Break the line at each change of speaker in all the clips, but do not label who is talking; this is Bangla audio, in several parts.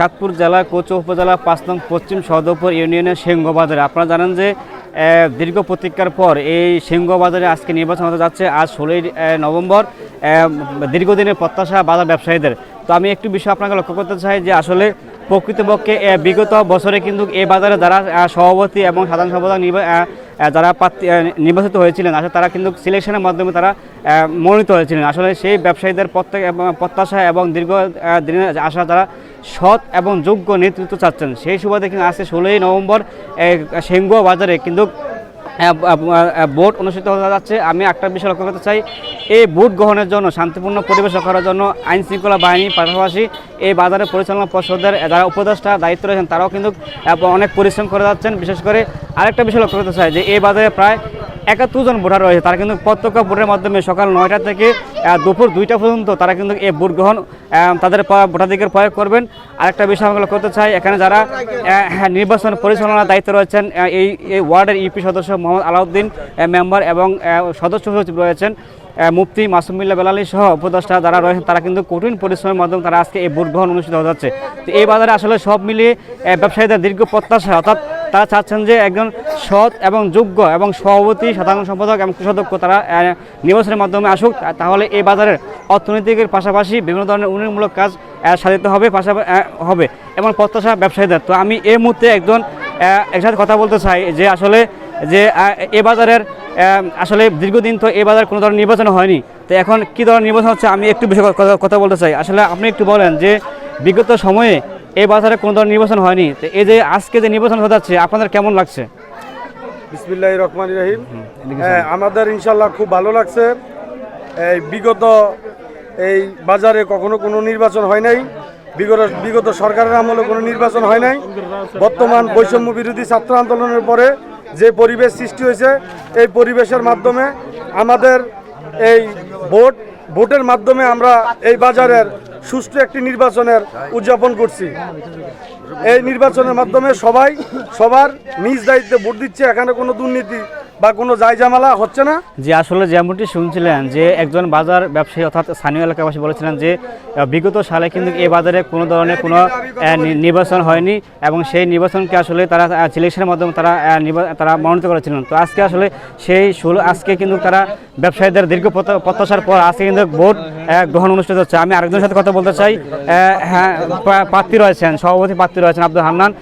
চাঁদপুর জেলা কোচো উপজেলা, পাঁচ নং পশ্চিম সদরপুর ইউনিয়নের সিংহবাজারে আপনারা জানেন যে দীর্ঘ প্রতীক্ষার পর এই সিংহবাজারে আজকে নির্বাচন হতে যাচ্ছে আজ ষোলোই নভেম্বর। দীর্ঘদিনের প্রত্যাশা বাজার ব্যবসায়ীদের। তো আমি একটু বিষয় আপনাকে লক্ষ্য করতে চাই যে, আসলে প্রকৃতপক্ষে বিগত বছরে কিন্তু এই বাজারে যারা সভাপতি এবং সাধারণ সম্পাদক যারা নির্বাচিত হয়েছিলেন, আসলে তারা কিন্তু সিলেকশনের মাধ্যমে তারা মনোনীত হয়েছিলেন। আসলে সেই ব্যবসায়ীদের প্রত্যেক প্রত্যাশা এবং দীর্ঘ দিনের আশা যারা সৎ এবং যোগ্য নেতৃত্ব চাচ্ছেন। সেই সুবাদে কিন্তু আজকে ষোলোই নভেম্বর সিংহ বাজারে কিন্তু ভোট অনুষ্ঠিত হতে যাচ্ছে। আমি একটা বিষয় লক্ষ্য করতে চাই এই ভোট গ্রহণের জন্য, শান্তিপূর্ণ পরিবেশ করার জন্য আইন শৃঙ্খলা বাহিনীর পাশাপাশি এই বাজারের পরিচালনা পর্ষদের যারা উপদেষ্টা দায়িত্ব রয়েছেন, তারাও কিন্তু অনেক পরিশ্রম করে যাচ্ছেন। বিশেষ করে আরেকটা বিষয় লক্ষ্য করতে চাই যে এই বাজারে প্রায় একাত্তর জন ভোটার রয়েছে। তারা কিন্তু প্রত্যক্ষ ভোটের মাধ্যমে সকাল নয়টা থেকে দুপুর দুইটা পর্যন্ত তারা কিন্তু এই ভোট গ্রহণ তাদের ভোটাধিকার প্রয়োগ করবেন। আরেকটা বিষয় আমরা করতে চাই এখানে যারা হ্যাঁ, নির্বাচন পরিচালনার দায়িত্ব রয়েছেন এই এই ওয়ার্ডের ইউপি সদস্য মোহাম্মদ আলাউদ্দিন মেম্বার এবং সদস্য সচিব রয়েছেন মুফতি মাসুমিল্লা বেলালি সহ উপদেষ্টা যারা রয়েছেন তারা কিন্তু কঠিন পরিশ্রমের মাধ্যমে তারা আজকে এই ভোট গ্রহণ অনুষ্ঠিত হতে যাচ্ছে। তো এই বাজারে আসলে সব মিলিয়ে ব্যবসায়ীদের দীর্ঘ প্রত্যাশা অর্থাৎ তারা চাচ্ছেন যে একজন সৎ এবং যোগ্য এবং সভাপতি, সাধারণ সম্পাদক এবং কৃষদক্ষ তারা নির্বাচনের মাধ্যমে আসুক। তাহলে এই বাজারের অর্থনৈতিকের পাশাপাশি বিভিন্ন ধরনের উন্নয়নমূলক কাজ সাধিত হবে পাশাপাশি হবে এবং প্রত্যাশা ব্যবসায়ীদের। তো আমি এই মুহূর্তে একজন একসাথে কথা বলতে চাই যে আসলে, যে এ বাজারের আসলে দীর্ঘদিন তো এ বাজার কোনো ধরনের নির্বাচন হয়নি। তো এখন কি ধরনের নির্বাচন হচ্ছে আমি একটু বেশি কথা বলতে চাই। আসলে আপনি একটু বলেন যে বিগত সময়ে এই বাজারে কোনো ধরনের নির্বাচন হয়নি। তো এই যে আজকে যে নির্বাচন হতে যাচ্ছে আপনাদের কেমন লাগছে?
বিসমিল্লাহ রহমান রহিম। হ্যাঁ আমাদের ইনশাল্লাহ খুব ভালো লাগছে। এই বিগত এই বাজারে কখনো কোনো নির্বাচন হয় নাই। বিগত বিগত সরকারের আমলে কোনো নির্বাচন হয় নাই। বর্তমান বৈষম্য বিরোধী ছাত্র আন্দোলনের পরে যে পরিবেশ সৃষ্টি হয়েছে এই পরিবেশের মাধ্যমে আমাদের এই ভোট ভোটের মাধ্যমে আমরা এই বাজারের সুষ্ঠু একটি নির্বাচনের উদযাপন করছি। এই নির্বাচনের মাধ্যমে সবাই, সবার নিজ দায়িত্বে ভোট দিচ্ছে, এখানে কোনো দুর্নীতি বা কোনো জায়জামালা হচ্ছে না।
যে আসলে যেমনটি শুনছিলেন যে একজন বাজার ব্যবসায়ী অর্থাৎ স্থানীয় এলাকাবাসী বলেছিলেন যে, বিগত সালে কিন্তু এই বাজারে কোনো ধরনের কোনো নির্বাচন হয়নি এবং সেই নির্বাচনকে আসলে তারা সিলেকশনের মাধ্যমে তারা তারা মনোনীত করেছিলেন। তো আজকে আসলে সেই আজকে কিন্তু তারা ব্যবসায়ীদের দীর্ঘ প্রত্যাশার পর আজকে কিন্তু ভোট গ্রহণ অনুষ্ঠিত হচ্ছে। আমি আরেকজনের সাথে কথা বলতে চাই। হ্যাঁ প্রার্থী রয়েছেন সভাপতি প্রার্থী রয়েছেন আব্দুল হান্নান।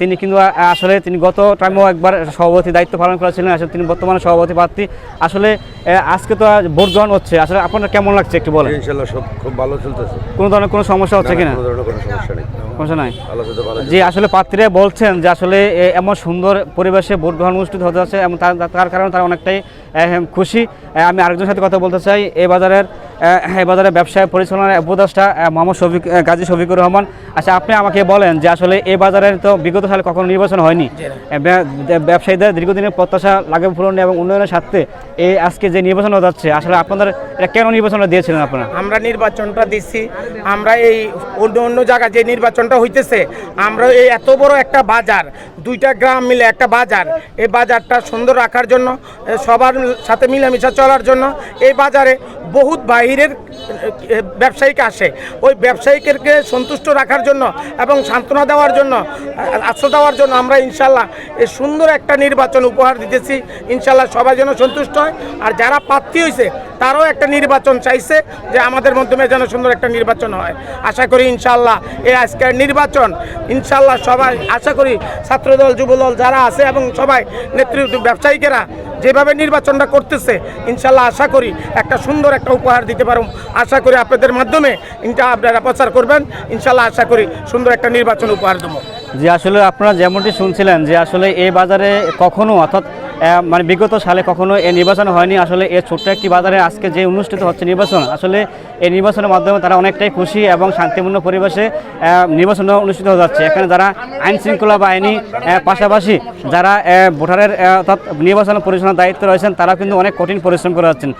তিনি কিন্তু আসলে তিনি গত টাইমেও একবার সভাপতি দায়িত্ব পালন করেছিলেন। আসলে তিনি বর্তমানে সভাপতি প্রার্থী আসলে আজকে তো ভোট গ্রহণ হচ্ছে। আসলে আপনার কেমন লাগছে একটু বলেন?
সব খুব ভালো চলতেছে।
কোনো ধরনের কোনো সমস্যা হচ্ছে কিনা?
কোনো ধরনের কোনো সমস্যা নেই।
সমস্যা যে আসলে প্রার্থীরা বলছেন যে আসলে এমন সুন্দর পরিবেশে ভোট গ্রহণ অনুষ্ঠিত হতে যাচ্ছে এবং তার কারণে তারা অনেকটাই খুশি। আমি আরেকজনের সাথে কথা বলতে চাই। এ বাজারের এই বাজারের ব্যবসায় পরিচালনার উপদেষ্টা মোহাম্মদ শফিক গাজী শফিকুর রহমান। আচ্ছা আপনি আমাকে বলেন যে আসলে এই বাজারের তো বিগত সালে কখনো নির্বাচন হয়নি। ব্যবসায়ীদের দীর্ঘদিনের প্রত্যাশা লাগে পূরণ এবং উন্নয়নের স্বার্থে এই আজকে যে নির্বাচন হতে যাচ্ছে আসলে আপনাদের এটা কেন নির্বাচনটা দিয়েছিলেন আপনারা?
আমরা নির্বাচনটা দিচ্ছি আমরা এই অন্য অন্য জায়গায় যে নির্বাচনটা হইতেছে আমরা এই এত বড় একটা বাজার দুইটা গ্রাম মিলে একটা বাজার এই বাজারটা সুন্দর রাখার জন্য সবার সাথে মিলেমিশে চলার জন্য এই বাজারে বহুত বাহিরের ব্যবসায়ীকে আসে। ওই ব্যবসায়ীকে সন্তুষ্ট রাখার জন্য এবং সান্ত্বনা দেওয়ার জন্য আশ্রয় দেওয়ার জন্য আমরা ইনশাল্লাহ এই সুন্দর একটা নির্বাচন উপহার দিতেছি। ইনশাল্লাহ সবাই যেন সন্তুষ্ট হয়। আর যারা প্রার্থী হয়েছে তারাও একটা নির্বাচন চাইছে যে আমাদের মাধ্যমে যেন সুন্দর একটা নির্বাচন হয়। আশা করি ইনশাল্লাহ এই আজকের নির্বাচন ইনশাল্লাহ সবাই, আশা করি ছাত্রদল, যুবদল যারা আছে এবং সবাই নেতৃত্ব ব্যবসায়িকেরা যেভাবে নির্বাচনটা করতেছে ইনশাল্লাহ আশা করি একটা সুন্দর একটা উপহার দিতে পারো আশা করি আপনাদের মাধ্যমে ইনটা আপনারা প্রচার করবেন। ইনশাল্লাহ আশা করি সুন্দর একটা নির্বাচন উপহার দেবো।
যে আসলে আপনারা যেমনটি শুনছিলেন যে আসলে এই বাজারে কখনো, অর্থাৎ মানে বিগত সালে কখনো এই নির্বাচন হয়নি। আসলে এই ছোট্ট একটি বাজারে আজকে যে অনুষ্ঠিত হচ্ছে নির্বাচন, আসলে এই নির্বাচনের মাধ্যমে তারা অনেকটাই খুশি এবং শান্তিপূর্ণ পরিবেশে নির্বাচন অনুষ্ঠিত হয়ে যাচ্ছে। এখানে যারা আইন শৃঙ্খলা বাহিনী পাশাপাশি যারা ভোটারের অর্থাৎ নির্বাচন পরিচালনার দায়িত্ব রয়েছেন তারা কিন্তু অনেক কঠিন পরিশ্রম করে যাচ্ছেন।